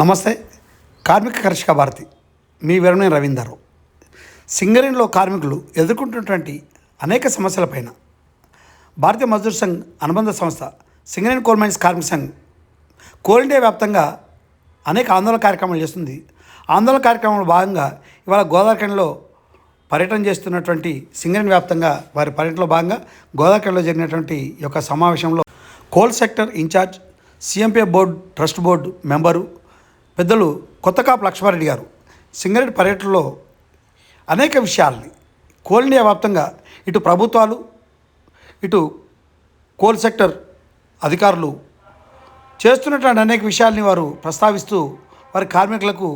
నమస్తే కార్మిక కర్షక భారతి. మీ వెరణి రవీందర్. సింగరేణిలో కార్మికులు ఎదుర్కొంటున్నటువంటి అనేక సమస్యలపైన భారతీయ మజ్దూర్ సంఘ్ అనుబంధ సంస్థ సింగరేణి కోల్ మైన్స్ కార్మిక సంఘ్ కోల్ ఇండియా వ్యాప్తంగా అనేక ఆందోళన కార్యక్రమాలు చేస్తుంది. ఆందోళన కార్యక్రమంలో భాగంగా ఇవాళ గోదావరిఖండ్లో పర్యటన చేస్తున్నటువంటి సింగరేణి వ్యాప్తంగా వారి పర్యటనలో భాగంగా గోదావరిఖండ్లో జరిగినటువంటి ఈ యొక్క సమావేశంలో coal sector incharge CMP board trust board member పెద్దలు కొత్తకాపు లక్ష్మారెడ్డి గారు. సింగరెడ్డి పర్యటనలో అనేక విషయాల్ని కోల్ ఇండియా వ్యాప్తంగా ఇటు ప్రభుత్వాలు ఇటు కోల్ సెక్టర్ అధికారులు చేస్తున్నటువంటి అనేక విషయాల్ని వారు ప్రస్తావిస్తూ వారి కార్మికులకు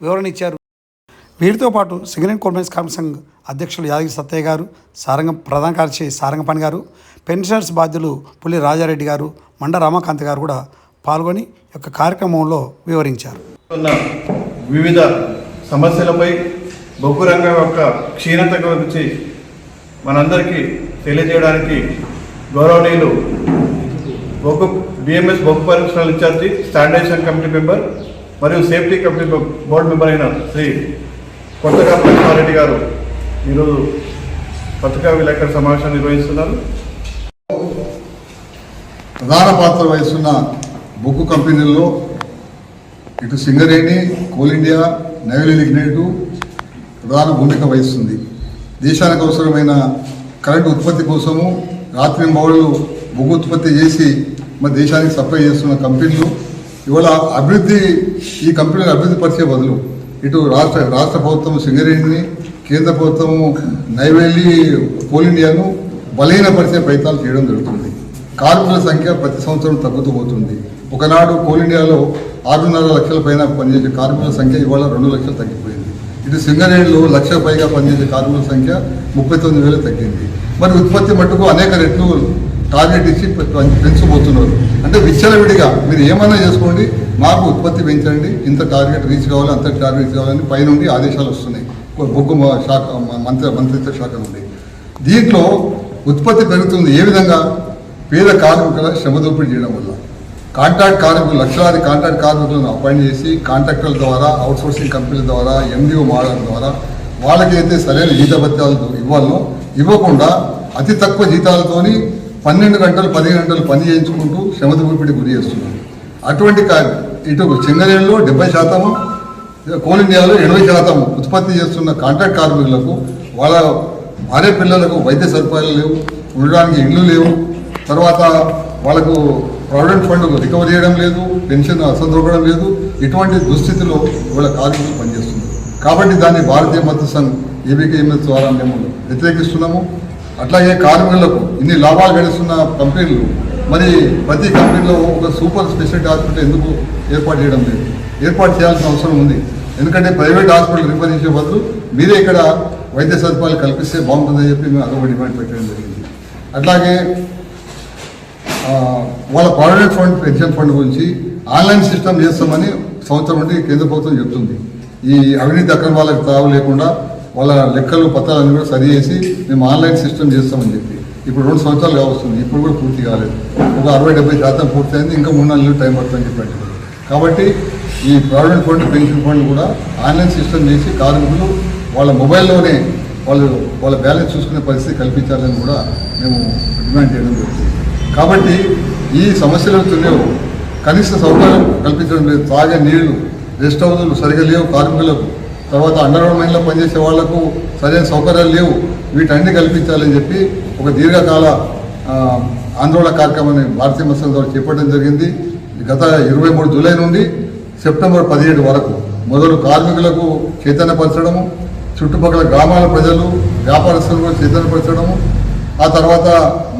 వివరణ ఇచ్చారు. వీరితో పాటు సింగరేణి కోల్మెన్స్ కార్మిక సంఘ్ అధ్యక్షులు యాదగిరి సత్తయ్య గారు సారంగ ప్రధాన కార్యదర్శి సారంగపాణి గారు పెన్షనర్స్ బాధ్యులు పులి రాజారెడ్డి గారు మండ రామకాంత్ గారు కూడా పాల్గొని ఈ యొక్క కార్యక్రమంలో వివరించారు. వివిధ సమస్యలపై బొగ్గు రంగం యొక్క క్షీణత గురించి మనందరికీ తెలియజేయడానికి గౌరవనీయులు బొగ్గు బిఎంఎస్ బొగ్గు పరిశ్రమల ఇన్ఛార్జి స్టాండర్డైజేషన్ కమిటీ మెంబర్ మరియు సేఫ్టీ కమిటీ బోర్డు మెంబర్ అయిన శ్రీ కొత్తగా లక్ష్మారెడ్డి గారు ఈరోజు పత్రికా విలేకరుల సమావేశం నిర్వహిస్తున్నారు. ప్రధాన పాత్ర వహిస్తున్న బొగ్గు కంపెనీల్లో ఇటు Singareni coal India Neyveli lignite ప్రధాన భూమిక వహిస్తుంది. దేశానికి అవసరమైన కరెంటు ఉత్పత్తి కోసము రాత్రి మౌళ్ళు బొగ్గు ఉత్పత్తి చేసి మన దేశానికి సప్లై చేస్తున్న కంపెనీలు ఇవాళ అభివృద్ధి ఈ కంపెనీలు అభివృద్ధి పరిచే బదులు ఇటు రాష్ట్ర రాష్ట్ర ప్రభుత్వం సింగరేణిని కేంద్ర ప్రభుత్వము నైవేలి కోల్ ఇండియాను బలహీనపరిచే ప్రయత్నాలు చేయడం జరుగుతుంది. కార్మికుల సంఖ్య ప్రతి సంవత్సరం తగ్గుతూ పోతుంది. ఒకనాడు కోల్ ఇండియాలో ఆరున్నర లక్షల పైన పనిచేసే కార్మికుల సంఖ్య ఇవాళ రెండు లక్షలు తగ్గిపోయింది. ఇటు సింగరేణిలో లక్ష పైగా పనిచేసే కార్మికుల సంఖ్య ముప్పై తొమ్మిది వేలు తగ్గింది. మరి ఉత్పత్తి మట్టుకు అనేక రెట్లు టార్గెట్ ఇచ్చి పె- పెంచబోతున్నారు. అంటే విచ్చలవిడిగా మీరు ఏమన్నా చేసుకోండి మాకు ఉత్పత్తి పెంచండి ఇంత టార్గెట్ రీచ్ కావాలి అంత టార్గెట్ రీచ్ కావాలని పైనుండి ఆదేశాలు వస్తున్నాయి. బొగ్గు శాఖ మంత్రి మంత్రిత్వ శాఖ నుండి. దీంట్లో ఉత్పత్తి పెరుగుతుంది ఏ విధంగా? పేద కార్మికుల శ్రమ దోపిడీ చేయడం వల్ల. కాంట్రాక్ట్ కార్మికులు లక్షలాది కాంట్రాక్ట్ కార్మికులను అపాయింట్ చేసి కాంట్రాక్టర్ల ద్వారా అవుట్సోర్సింగ్ కంపెనీల ద్వారా ఎండిఓ మోడల్ ద్వారా వాళ్ళకైతే సరైన జీతభత్యాలు ఇవ్వాలనో ఇవ్వకుండా అతి తక్కువ జీతాలతోని పన్నెండు గంటలు పదిహేను గంటలు పని చేయించుకుంటూ శ్రమ దోపిడీ గురి చేస్తున్నారు. అటువంటి ఇటు సింగరేణిలో డెబ్బై శాతము కోల్ ఇండియాలో ఎనభై శాతం ఉత్పత్తి చేస్తున్న కాంట్రాక్ట్ కార్మికులకు వాళ్ళ భార్య పిల్లలకు వైద్య సదుపాయాలు లేవు ఉండడానికి ఇళ్ళు లేవు తర్వాత వాళ్ళకు ప్రావిడెంట్ ఫండ్ రికవర్ చేయడం లేదు పెన్షన్ అసందొరకడం లేదు. ఇటువంటి దుస్థితిలో వాళ్ళ కార్మికులు పనిచేస్తున్నారు. కాబట్టి దాన్ని భారతీయ మద్దతు సంఘ్ ఏబీకేఎంఎస్ ద్వారా మేము వ్యతిరేకిస్తున్నాము. అట్లాగే కార్మికులకు ఇన్ని లాభాలు గడిస్తున్న కంపెనీలు మరి ప్రతి కంపెనీలో ఒక సూపర్ స్పెషాలిటీ హాస్పిటల్ ఎందుకు ఏర్పాటు చేయడం లేదు? ఏర్పాటు చేయాల్సిన అవసరం ఉంది. ఎందుకంటే ప్రైవేట్ హాస్పిటల్ రిఫర్ చేసే బదులు మీరే ఇక్కడ వైద్య సదుపాయాలు కల్పిస్తే బాగుంటుందని చెప్పి మేము అదొక డిమాండ్ పెట్టడం జరిగింది. అట్లాగే వాళ్ళ ప్రావిడెంట్ ఫండ్ పెన్షన్ ఫండ్ గురించి ఆన్లైన్ సిస్టమ్ చేస్తామని సంవత్సరం నుండి కేంద్ర ప్రభుత్వం చెప్తుంది. ఈ అవినీతి అక్రమాలకు తావు లేకుండా వాళ్ళ లెక్కలు పత్రాలన్నీ కూడా సరి చేసి మేము ఆన్లైన్ సిస్టమ్ చేస్తామని చెప్పి. ఇప్పుడు రెండు సంవత్సరాలు కావస్తుంది ఇప్పుడు కూడా పూర్తి కాలేదు. ఒక అరవై డెబ్బై శాతం పూర్తయింది ఇంకా మూడు నెలలు టైం పడుతుందని చెప్పి కాబట్టి ఈ ప్రావిడెంట్ ఫండ్ పెన్షన్ ఫండ్ కూడా ఆన్లైన్ సిస్టమ్ చేసి కార్మికులు వాళ్ళ మొబైల్లోనే వాళ్ళు వాళ్ళ బ్యాలెన్స్ చూసుకునే పరిస్థితి కల్పించాలని కూడా మేము డిమాండ్ చేయడం జరుగుతుంది. కాబట్టి ఈ సమస్యలు లేవు కనీస సౌకర్యం కల్పించడం లేదు. తాగే నీళ్ళు రెస్ట్ హౌజులు సరిగా లేవు కార్మికులకు. తర్వాత అండర్గ్రౌండ్ మైన్లో పనిచేసే వాళ్ళకు సరైన సౌకర్యాలు లేవు. వీటన్ని కల్పించాలని చెప్పి ఒక దీర్ఘకాల ఆందోళన కార్యక్రమాన్ని భారతీయ మత్స్య ద్వారా చేపట్టడం జరిగింది. గత ఇరవై మూడు జూలై నుండి సెప్టెంబర్ పదిహేడు వరకు మొదలు కార్మికులకు చైతన్యపరచడము చుట్టుపక్కల గ్రామాల ప్రజలు వ్యాపారస్తులు కూడా చైతన్యపరచడము ఆ తర్వాత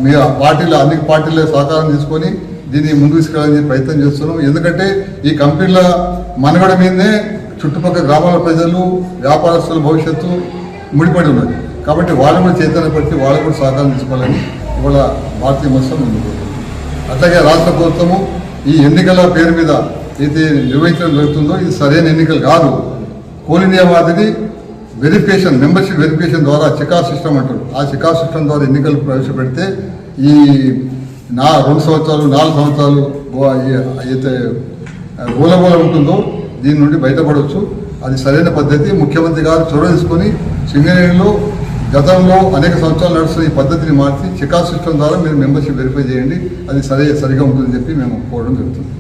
మీ పార్టీలు అన్ని పార్టీల సహకారం తీసుకొని దీన్ని ముందుకు తీసుకెళ్ళాలని ప్రయత్నం చేస్తున్నాం. ఎందుకంటే ఈ కంపెనీల మనుగడ మీదనే చుట్టుపక్కల గ్రామాల ప్రజలు వ్యాపారస్తుల భవిష్యత్తు ముడిపడి ఉన్నది. కాబట్టి వాళ్ళు కూడా చైతన్యపరిచి వాళ్ళు కూడా సహకారం తీసుకోవాలని ఇవాళ భారతీయ మత్స్యం ముందుకు అట్లాగే రాష్ట్ర ప్రభుత్వము ఈ ఎన్నికల పేరు మీద అయితే నిర్వహించడం జరుగుతుందో ఇది సరైన ఎన్నికలు కాదు. కోల్ ఇండియా మాదిరి వెరిఫికేషన్ మెంబర్షిప్ వెరిఫికేషన్ ద్వారా చికా సిస్టమ్ అంటారు. ఆ చికా సిస్టమ్ ద్వారా ఎన్నికలు ప్రవేశపెడితే ఈ నా రెండు సంవత్సరాలు నాలుగు సంవత్సరాలు అయితే గోలగోల ఉంటుందో దీని నుండి బయటపడవచ్చు అది సరైన పద్ధతి. ముఖ్యమంత్రి గారు చొరవ తీసుకొని సింగరేణిలో గతంలో అనేక సంవత్సరాలు నడుస్తున్న ఈ పద్ధతిని మార్చి చెకా సిస్టమ్ ద్వారా మీరు మెంబర్షిప్ వెరిఫై చేయండి. అది సరే సరిగా ఉంటుందని చెప్పి మేము కోరడం జరుగుతుంది.